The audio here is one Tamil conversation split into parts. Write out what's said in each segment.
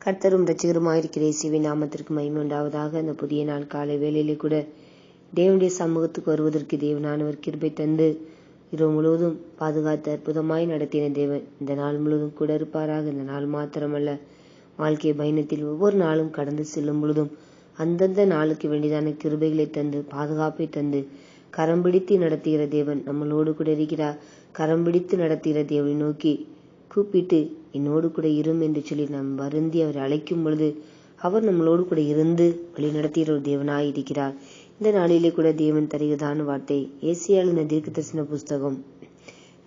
கர்த்தரும் ரசிகருமாயிருக்கிற இயேசுவின் நாமத்திற்கு மகிமை உண்டாவதாக. அந்த புதிய நாள் காலை வேலையிலே கூட தேவனுடைய சமூகத்துக்கு வருவதற்கு தேவனானவர் கிருபை தந்து இரவு முழுவதும் பாதுகாத்து அற்புதமாய் நடத்தின தேவன் இந்த நாள் முழுவதும் கூட இருப்பாராக. இந்த நாள் மாத்திரமல்ல வாழ்க்கை பயணத்தில் ஒவ்வொரு நாளும் கடந்து செல்லும் பொழுதும் அந்தந்த நாளுக்கு வேண்டியதான கிருபைகளை தந்து பாதுகாப்பை தந்து கரம் பிடித்து நடத்துகிற தேவன் நம்மளோடு கூட இருக்கிறார். கரம் பிடித்து நடத்துகிற தேவனை நோக்கி கூப்பிட்டு என்னோடு கூட இரும் என்று சொல்லி நாம் வருந்தி அவரை அழைக்கும் பொழுது அவர் நம்மளோடு கூட இருந்து வழி நடத்துகிற ஒரு தேவனாய் இருக்கிறார். இந்த நாளிலே கூட தேவன் தருகிறதான வார்த்தை ஏசியாளின தீர்க்க தரிசன புஸ்தகம்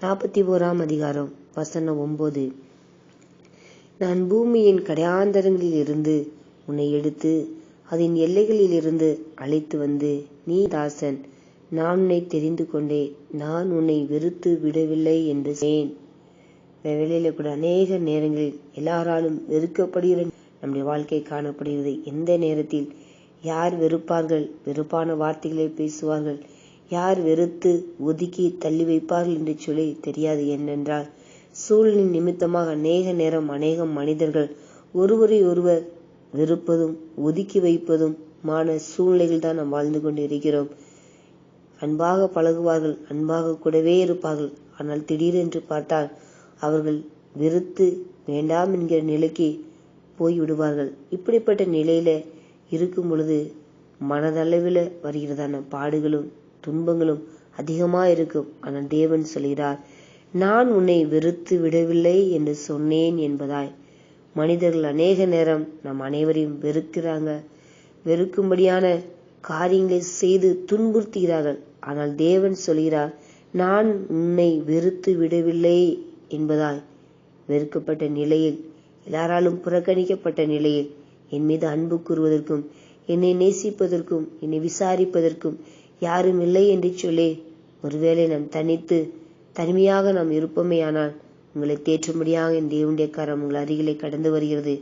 நாற்பத்தி ஓராம் அதிகாரம் வசனம் ஒன்பது. நான் பூமியின் கடையாந்தரங்களில் இருந்து உன்னை எடுத்து அதன் எல்லைகளில் இருந்து அழைத்து வந்து நீ தாசன் நான் உன்னை தெரிந்து கொண்டே நான் உன்னை வெறுத்து விடவில்லை என்று சொன்னேன். வேலையில கூட அநேக நேரங்களில் எல்லாராலும் வெறுக்கப்படுகிற நம்முடைய வாழ்க்கை காணப்படுகிறது. எந்த நேரத்தில் யார் வெறுப்பார்கள்? வெறுப்பான வார்த்தைகளை பேசுவார்கள். யார் வெறுத்து ஒதுக்கி தள்ளி வைப்பார்கள் என்று சொல்லி தெரியாது என்னென்றால் சூழலின் நிமித்தமாக அநேக நேரம் அநேக மனிதர்கள் ஒருவரை ஒருவர் வெறுப்பதும் ஒதுக்கி வைப்பதும் மான சூழ்நிலைகள் தான் நாம் வாழ்ந்து கொண்டு இருக்கிறோம் அன்பாக பழகுவார்கள் அன்பாக கூடவே இருப்பார்கள். ஆனால் திடீரென்று பார்த்தால் அவர்கள் வெறுத்து வேண்டாம் என்கிற நிலைக்கு போய் விடுவார்கள் இப்படிப்பட்ட நிலையில இருக்கும் பொழுது மனதளவில் வருகிறதான பாடுகளும் துன்பங்களும் அதிகமா இருக்கும் ஆனால் தேவன் சொல்கிறார் நான் உன்னை வெறுத்து விடவில்லை என்று சொன்னேன் என்பதாய். மனிதர்கள் அநேக நேரம் நம் அனைவரையும் வெறுக்கிறாங்க. வெறுக்கும்படியான காரியங்களை செய்து துன்புறுத்துகிறார்கள். ஆனால் தேவன் சொல்கிறார் நான் உன்னை வெறுத்து விடவில்லை என்பதால் வெறுக்கப்பட்ட நிலையில் எல்லாராலும் புறக்கணிக்கப்பட்ட நிலையில் என் மீது அன்பு கூறுவதற்கும் என்னை நேசிப்பதற்கும் என்னை விசாரிப்பதற்கும் யாரும் இல்லை என்று சொல்லி ஒருவேளை நாம் தனித்து தனிமையாக நாம் இருப்போமேயானால் உங்களை தேற்றும்படியாக என் தேவனுடைய கரம் உங்கள் அருகிலே கடந்து வருகிறது.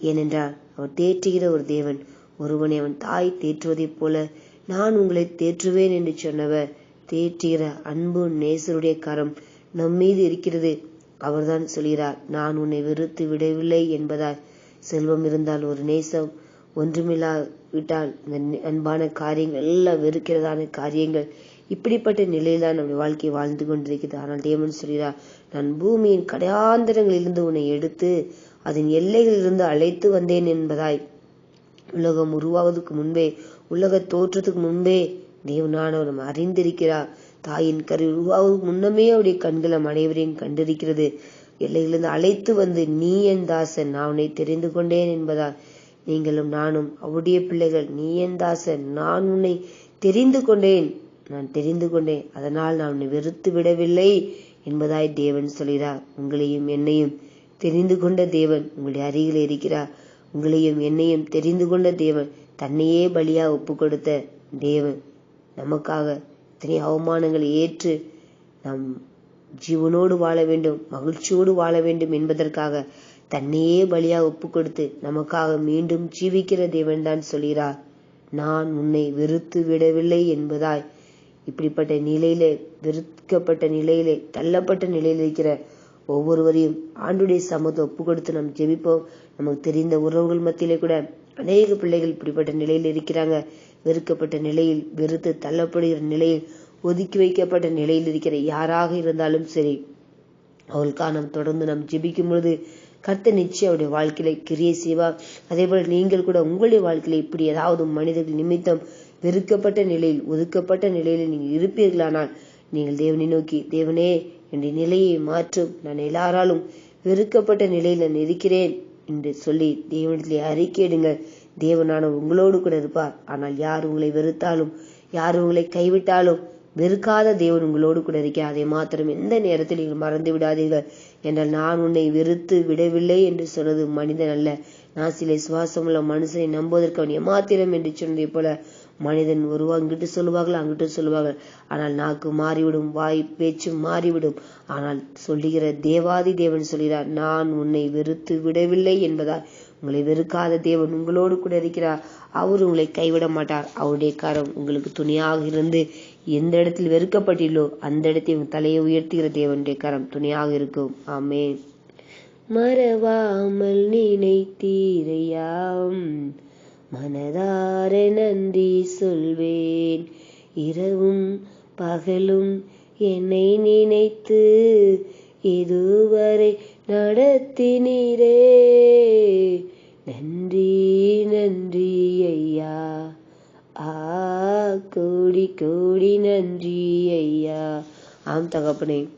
ஏனென்றால் அவர் தேற்றுகிற ஒரு தேவன் ஒருவனை அவன் தாய் தேற்றுவதைப் போல நான் உங்களை தேற்றுவேன் என்று சொன்னவர் தேற்றுகிற அன்பு நேசருடைய கரம் நம் மீது இருக்கிறது. அவர்தான் சொல்கிறார் நான் உன்னை வெறுத்து விடவில்லை என்பதால். செல்வம் இருந்தால் ஒரு நேசம் ஒன்றுமில்லா விட்டால் இந்த அன்பான காரியங்கள் எல்லாம் வெறுக்கிறதான காரியங்கள். இப்படிப்பட்ட நிலையில்தான் நம்முடைய வாழ்க்கை வாழ்ந்து கொண்டிருக்கிறது. ஆனால் தேவன் சொல்கிறார் நான் பூமியின் கடையாந்திரங்களிலிருந்து உன்னை எடுத்து அதன் எல்லைகளிலிருந்து அழைத்து வந்தேன் என்பதாய். உலகம் உருவாவதற்கு முன்பே உலக தோற்றத்துக்கு முன்பே தேவனானவர் நம்ம அறிந்திருக்கிறார். தாயின் கரு உருவாவதற்கு முன்னமே அவருடைய கண்கள் நம் அனைவரையும் கண்டிருக்கிறது எல்லையிலிருந்து அழைத்து வந்து நீ என் தாசன் நான் உன்னை தெரிந்து கொண்டேன் என்பதால் நீங்களும் நானும் அவருடைய பிள்ளைகள் நீ என் தாசன் நான் உன்னை தெரிந்து கொண்டேன் நான் தெரிந்து கொண்டேன். அதனால் நான் உன்னை வெறுத்து விடவில்லை என்பதாய் தேவன் சொல்கிறார். உங்களையும் என்னையும் தெரிந்து கொண்ட தேவன் உங்களுடைய அருகில் இருக்கிறார். உங்களையும் என்னையும் தெரிந்து கொண்ட தேவன் தன்னையே பலியா ஒப்பு கொடுத்த தேவன். நமக்காக இத்தனை அவமானங்களை ஏற்று நாம் ஜீவனோடு வாழ வேண்டும் மகிழ்ச்சியோடு வாழ வேண்டும் என்பதற்காக தன்னையே பலியா ஒப்பு கொடுத்து நமக்காக மீண்டும் ஜீவிக்கிற தேவன் தான் சொல்கிறார் நான் உன்னை வெறுத்து விடவில்லை என்பதாய் இப்படிப்பட்ட நிலையிலே வெறுக்கப்பட்ட நிலையிலே தள்ளப்பட்ட நிலையில் இருக்கிற ஒவ்வொருவரையும் ஆண்டுடைய சமூகத்தை ஒப்பு கொடுத்து நாம் ஜெபிப்போம். நமக்கு தெரிந்த உறவுகள் மத்தியிலே கூட அநேக பிள்ளைகள் இப்படிப்பட்ட நிலையில் இருக்கிறாங்க. வெறுக்கப்பட்ட நிலையில் வெறுத்து தள்ளப்படுகிற நிலையில் ஒதுக்கி வைக்கப்பட்ட நிலையில் இருக்கிற யாராக இருந்தாலும் சரி அவளுக்காக நாம் தொடர்ந்து நாம் ஜெபிக்கும் பொழுது கர்த்த நிச்சயம் அவருடைய வாழ்க்கையில கிரியை செய்வார். அதே போல நீங்கள் கூட உங்களுடைய வாழ்க்கையில இப்படி ஏதாவது மனிதர்கள் நிமித்தம் வெறுக்கப்பட்ட நிலையில் ஒதுக்கப்பட்ட நிலையில் நீங்கள் இருப்பீர்களானால் நீங்கள் தேவனை நோக்கி தேவனே என்னுடைய நிலையை மாற்றும். நான் எல்லாராலும் வெறுக்கப்பட்ட நிலையில் நான் இருக்கிறேன் என்று சொல்லி தேவனிடத்திலே அறிக்கையிடுங்கள் தேவனான உங்களோடு கூட இருப்பார். ஆனால் யார் உங்களை வெறுத்தாலும் யார் உங்களை கைவிட்டாலும் வெறுக்காத தேவன் உங்களோடு கூட இருக்கிறார். அதை மாத்திரம் எந்த நேரத்தில் நீங்கள் மறந்து விடாதீர்கள். என்றால் நான் உன்னை வெறுத்து விடவில்லை என்று சொன்னது மனிதன் அல்ல. நான் சில சுவாசமுள்ள மனுஷனை நம்புவதற்கு அவன் ஏமாத்திரம் என்று சொன்னதை போல மனிதன் ஒருவா அங்கிட்டு சொல்லுவார்கள் அங்கிட்டு சொல்லுவார்கள். ஆனால் நாக்கு மாறிவிடும் வாய் பேச்சு மாறிவிடும். ஆனால் சொல்லுகிற தேவாதி தேவன் சொல்கிறார் நான் உன்னை வெறுத்து விடவில்லை என்பதால் உங்களை வெறுக்காத தேவன் உங்களோடு கூட இருக்கிறார். அவர் உங்களை கைவிட மாட்டார். அவருடைய கரம் உங்களுக்கு துணையாக இருந்து எந்த இடத்தில் வெறுக்கப்பட்டீர்களோ அந்த இடத்தில் உங்கள் தலையை உயர்த்துகிற தேவனுடைய கரம் துணையாக இருக்கும். ஆமே மறவாமல் நினைத்தீரையாம். மனதார நன்றி சொல்வேன். இரவும் பகலும் என்னை நினைத்து இதுவரை நடத்தினீரே. நன்றி நன்றி ஐயா. ஆ கோடி கோடி நன்றி ஐயா. ஆம் தகப்பனே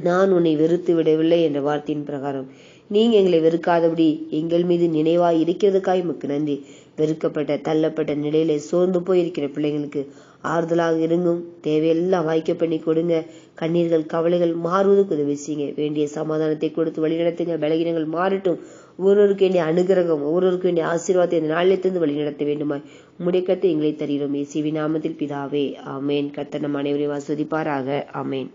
நான் உன்னை வெறுத்து விடவில்லை என்ற வார்த்தையின் பிரகாரம். நீங்க எங்களை வெறுக்காதபடி எங்கள் மீது நினைவாய் இருக்கிறதுக்காய் உமக்கு நன்றி. வெறுக்கப்பட்ட தள்ளப்பட்ட நிலையில சோர்ந்து போயிருக்கிற பிள்ளைங்களுக்கு ஆறுதலாக இருங்கும். தேவையெல்லாம் வாய்க்க பண்ணி கொடுங்க. கண்ணீர்கள் கவலைகள் மாறுவதற்கு உதவி செய்யுங்க. வேண்டிய சமாதானத்தை கொடுத்து வழிநடத்துங்க. பலகீனங்கள் மாறட்டும். ஒருவருக்கு வேண்டிய அனுகிரகம் ஒருவருக்கு வேண்டிய ஆசீர்வாதத்தை இந்த நாளிலிருந்து வழி நடத்த வேண்டுமாய். முடிக்கத்தை எங்களை தருகிறோம். இயேசுவின் நாமத்தில் பிதாவே. ஆமேன். கத்தனம் அனைவரையும் வசதிப்பாராக ஆமேன்.